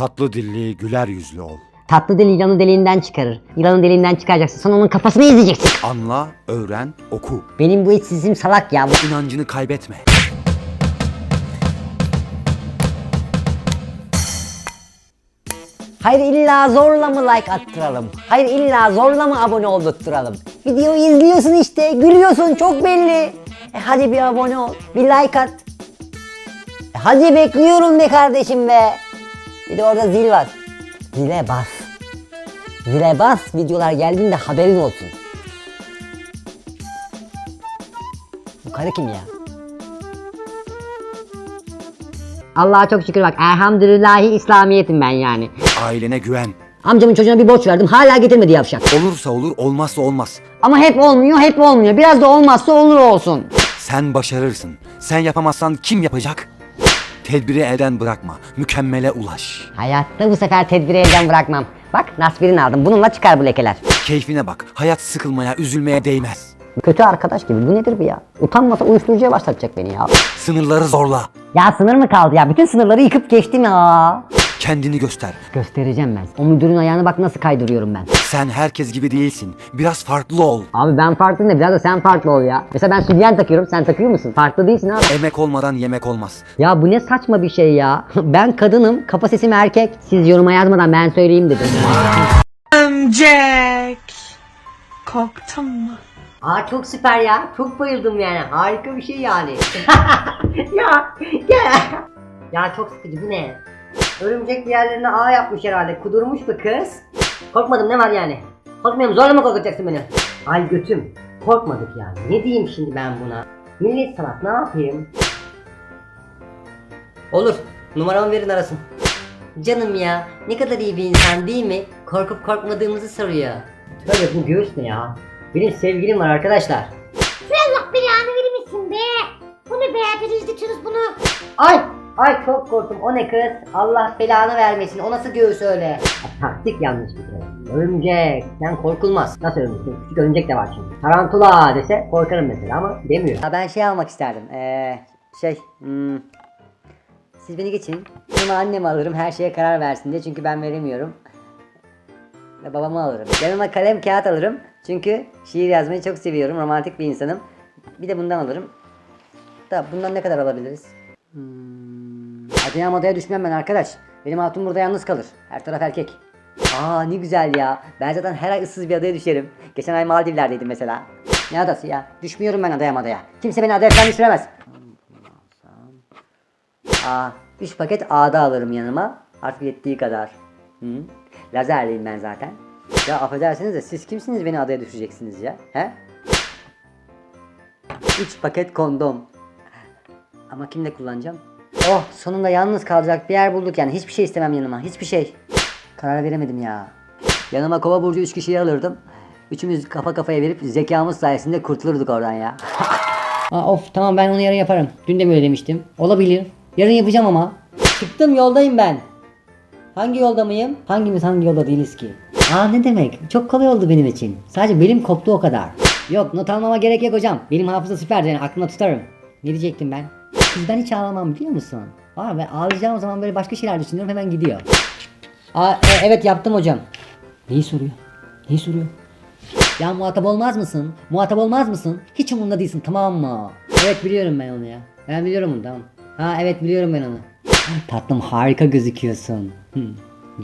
Tatlı dilli, güler yüzlü ol. Tatlı dil yılanı deliğinden çıkarır. Yılanın deliğinden çıkaracaksın. Sonra onun kafasını izleyeceksin. Anla, öğren, oku. Benim bu içsizim salak ya. Bu- İnancını kaybetme. Hayır illa zorla mı like attıralım? Hayır illa zorla mı abone oldurtturalım? Videoyu izliyorsun işte, gülüyorsun çok belli. E hadi bir abone ol, bir like at. E hadi bekliyorum be kardeşim be. Bir de orada zil var. Zile bas. Zile bas, videolar geldiğinde haberin olsun. Bu karı kim ya? Allah'a çok şükür bak elhamdülillahi İslamiyetim ben yani. Ailene güven. Amcamın çocuğuna bir borç verdim hala getirmedi yavşak. Olursa olur, olmazsa olmaz. Ama hep olmuyor hep olmuyor. Biraz da olmazsa olur olsun. Sen başarırsın. Sen yapamazsan kim yapacak? Tedbiri elden bırakma. Mükemmele ulaş. Hayatta bu sefer tedbiri elden bırakmam. Bak naspirin aldım bununla çıkar bu lekeler. Keyfine bak. Hayat sıkılmaya, üzülmeye değmez. Kötü arkadaş gibi bu nedir bu ya? Utanmasa uyuşturucuya başlatacak beni ya. Sınırları zorla. Ya sınır mı kaldı ya? Bütün sınırları yıkıp geçtim ya. Kendini göster. Göstereceğim ben. O müdürün ayağını bak nasıl kaydırıyorum ben. Sen herkes gibi değilsin. Biraz farklı ol. Abi ben farklı ne? Biraz da sen farklı ol ya. Mesela ben sütyen takıyorum sen takıyor musun? Farklı değilsin abi. Emek olmadan yemek olmaz. Ya bu ne saçma bir şey ya. Ben kadınım, kafa sesim erkek. Siz yoruma yazmadan ben söyleyeyim dedim. Jack. Korktun mu? Aa çok süper ya. Çok bayıldım yani. Harika bir şey yani. ya ya. Ya çok sıkıcı bu ne? Örümcek bir yerlerine ağ yapmış herhalde. Kudurmuş bu kız. Korkmadım ne var yani? Korkmuyorum zorla mı korkutacaksın beni? Ay götüm. Korkmadık yani. Ne diyeyim şimdi ben buna? Millet sanat ne yapayım? Olur. Numaramı verin arasın. Canım ya ne kadar iyi bir insan değil mi? Korkup korkmadığımızı soruyor. Tabii bu göğüs ne ya? Benim sevgilim var arkadaşlar. Allah belanı vermesin be. Bu ne be? İzletiyoruz bunu. Ay! Ay çok korktum. O ne kız? Allah belanı vermesin. O nasıl göğüs öyle? Taktik yanlış bir kere. Örümcek. Ben korkulmaz. Nasıl örümcek? Küçük örümcek de var çünkü. Tarantula dese korkarım mesela ama demiyor. Ha ben şey almak isterdim. Ee, şey... Hmm, siz beni geçin. Sonra annemi alırım her şeye karar versin diye çünkü ben veremiyorum. Ve babamı alırım. Yanıma kalem kağıt alırım. Çünkü şiir yazmayı çok seviyorum. Romantik bir insanım. Bir de bundan alırım. Da bundan ne kadar alabiliriz? Hmm. Adaya madaya düşmem ben arkadaş. Benim hatun burada yalnız kalır. Her taraf erkek. Aa ne güzel ya. Ben zaten her ay ıssız bir adaya düşerim. Geçen ay Maldivler'deydim mesela. Ne adası ya? Düşmüyorum ben adaya madaya. Kimse beni adaya falan düşüremez. Aa, 3 paket ağda alırım yanıma. Artık yettiği kadar. Hı? Lazerliyim ben zaten. Ya affedersiniz de siz kimsiniz beni adaya düşüreceksiniz ya? He? 3 paket kondom. Ama kimle kullanacağım? Oh sonunda yalnız kalacak bir yer bulduk yani. Hiçbir şey istemem yanıma. Hiçbir şey. Karar veremedim ya. Yanıma kova burcu 3 kişiyi alırdım. Üçümüz kafa kafaya verip zekamız sayesinde kurtulurduk oradan ya. Aa, of tamam ben onu yarın yaparım. Dün de böyle demiştim. Olabilir. Yarın yapacağım ama. Çıktım yoldayım ben. Hangi yolda mıyım? Hangimiz hangi yolda değiliz ki? Aa ne demek? Çok kolay oldu benim için. Sadece belim koptu o kadar. Yok not almama gerek yok hocam. Benim hafıza süper yani aklımda tutarım. Ne diyecektim ben? Kız ben hiç ağlamam biliyor musun? Aa ben ağlayacağım zaman böyle başka şeyler düşünüyorum hemen gidiyor. Aa e- evet yaptım hocam. Neyi soruyor? Neyi soruyor? Ya muhatap olmaz mısın? Muhatap olmaz mısın? Hiç umurunda değilsin tamam mı? Evet biliyorum ben onu ya. Ben biliyorum onu tamam. Ha evet biliyorum ben onu. Tatlım harika gözüküyorsun.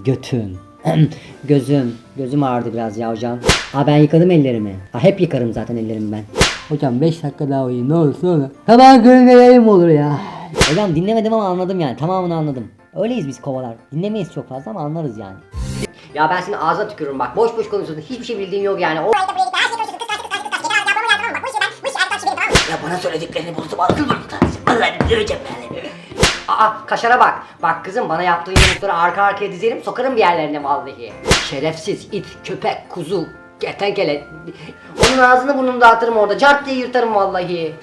Götün. Gözüm. Gözüm ağrıdı biraz ya hocam. Ha ben yıkadım ellerimi. Ha hep yıkarım zaten ellerimi ben. Hocam 5 dakika daha uyuyun ne olursa olur. Hemen göndereyim olur ya. Hocam dinlemedim ama anladım yani tamamını anladım. Öyleyiz biz kovalar. Dinlemeyiz çok fazla ama anlarız yani. Ya ben senin ağzına tükürürüm bak. Boş boş konuşuyorsun. Hiçbir şey bildiğin yok yani. O... Ya bana söylediklerini bozup aldın mı? Vallahi döveceğim yani. Aa kaşara bak. Bak kızım bana yaptığın yumrukları arka arkaya dizerim sokarım bir yerlerine vallahi. Şerefsiz it, köpek, kuzu, kertenkele. Onun ağzını burnunu dağıtırım orada. Cart diye yırtarım vallahi.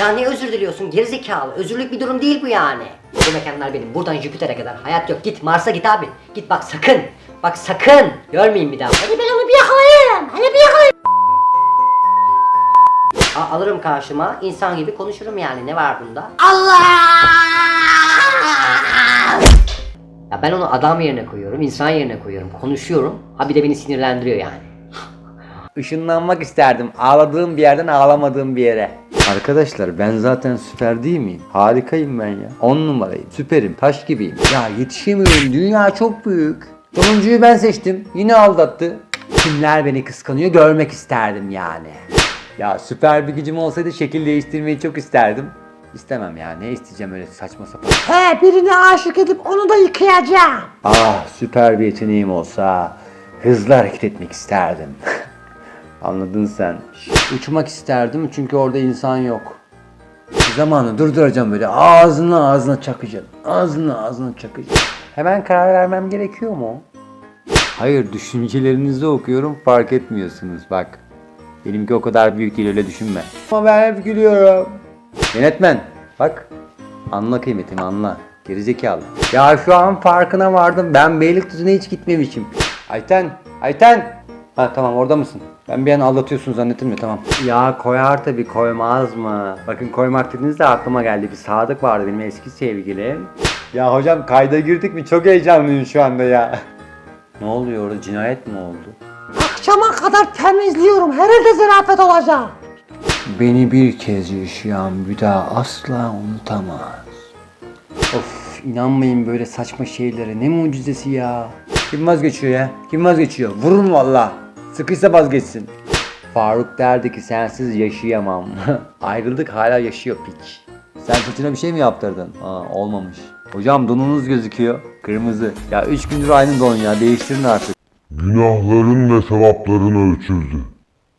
Ya ne özür diliyorsun gerizekalı. Özürlük bir durum değil bu yani. Bu mekanlar benim. Buradan Jüpiter'e kadar. Hayat yok. Git Mars'a git abi. Git bak sakın. Bak sakın. Görmeyeyim bir daha. Hadi ben onu bir yakalayayım. Hadi bir yakalayayım. Alırım karşıma. insan gibi konuşurum yani. Ne var bunda? Allah! Ya ben onu adam yerine koyuyorum, insan yerine koyuyorum, konuşuyorum. Ha bir de beni sinirlendiriyor yani. Işınlanmak isterdim. Ağladığım bir yerden ağlamadığım bir yere. Arkadaşlar ben zaten süper değil miyim? Harikayım ben ya. 10 numarayım. Süperim. Taş gibiyim. Ya yetişemiyorum. Dünya çok büyük. Sonuncuyu ben seçtim. Yine aldattı. Kimler beni kıskanıyor görmek isterdim yani. Ya süper bir gücüm olsaydı şekil değiştirmeyi çok isterdim. İstemem ya. Ne isteyeceğim öyle saçma sapan. He birine aşık edip onu da yıkayacağım. Ah süper bir yeteneğim olsa hızlı hareket etmek isterdim. Anladın sen. Uçmak isterdim çünkü orada insan yok. Zamanı durduracağım böyle ağzına ağzına çakacağım. Ağzına ağzına çakacağım. Hemen karar vermem gerekiyor mu? Hayır düşüncelerinizi okuyorum fark etmiyorsunuz bak. Benimki o kadar büyük değil öyle düşünme. Ama ben hep gülüyorum. Yönetmen bak Anla kıymetimi anla. Gerizekalı. Ya şu an farkına vardım. Ben Beylikdüzü'ne hiç gitmemişim. Ayten, Ayten. Ha tamam orada mısın? Ben bir an aldatıyorsun zannettim ya tamam. Ya koyar tabi koymaz mı? Bakın koymak dediğinizde aklıma geldi. Bir Sadık vardı benim eski sevgilim. Ya hocam kayda girdik mi? Çok heyecanlıyım şu anda ya. Ne oluyor orada? Cinayet mi oldu? Akşama kadar temizliyorum. Herhalde zarafet olacak. Beni bir kez yaşayan bir daha asla unutamaz. Of inanmayın böyle saçma şeylere ne mucizesi ya. Kim vazgeçiyor ya? Kim vazgeçiyor? Vurun valla. Sıkıysa vazgeçsin. Faruk derdi ki sensiz yaşayamam. Ayrıldık hala yaşıyor piç. Sen saçına bir şey mi yaptırdın? Aa olmamış. Hocam donunuz gözüküyor. Kırmızı. Ya 3 gündür aynı don ya değiştirin artık. Günahların ve sevapların ölçüldü.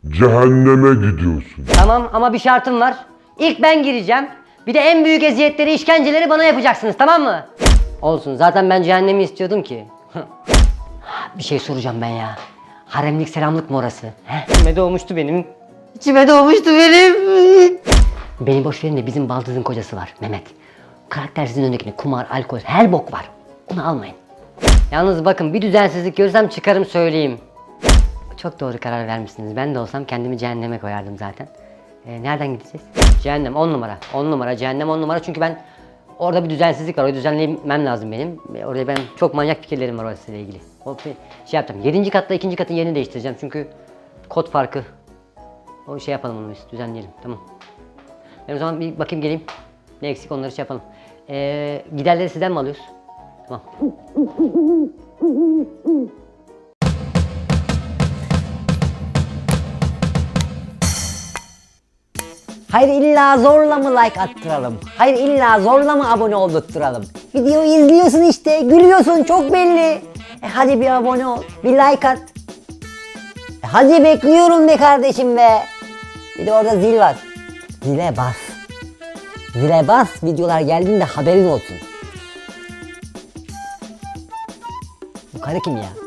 Cehenneme gidiyorsun. Tamam ama bir şartım var. İlk ben gireceğim. Bir de en büyük eziyetleri, işkenceleri bana yapacaksınız tamam mı? Olsun zaten ben cehennemi istiyordum ki. bir şey soracağım ben ya. Haremlik selamlık mı orası? He? İçime doğmuştu benim. İçime doğmuştu benim. Beni boş verin de bizim baldızın kocası var Mehmet. Karaktersizin önündekine kumar, alkol, her bok var. Onu almayın. Yalnız bakın bir düzensizlik görürsem çıkarım söyleyeyim. Çok doğru karar vermişsiniz. Ben de olsam kendimi cehenneme koyardım zaten. Ee, nereden gideceğiz? Cehennem 10 numara. 10 numara. Cehennem 10 numara çünkü ben orada bir düzensizlik var. Orayı düzenlemem lazım benim. Ee, Orada ben çok manyak fikirlerim var orasıyla ilgili. O şey yaptım. 7. katla 2. katın yerini değiştireceğim çünkü kod farkı. O şey yapalım onu biz düzenleyelim. Tamam. Ben o zaman bir bakayım geleyim. Ne eksik onları şey yapalım. Ee, giderleri sizden mi alıyoruz? Tamam. Hayır illa zorla mı like attıralım? Hayır illa zorla mı abone oldurtturalım? Videoyu izliyorsun işte, gülüyorsun çok belli. E hadi bir abone ol, bir like at. E hadi bekliyorum be kardeşim be. Bir de orada zil var. Zile bas. Zile bas, videolar geldiğinde haberin olsun. Bu karı kim ya?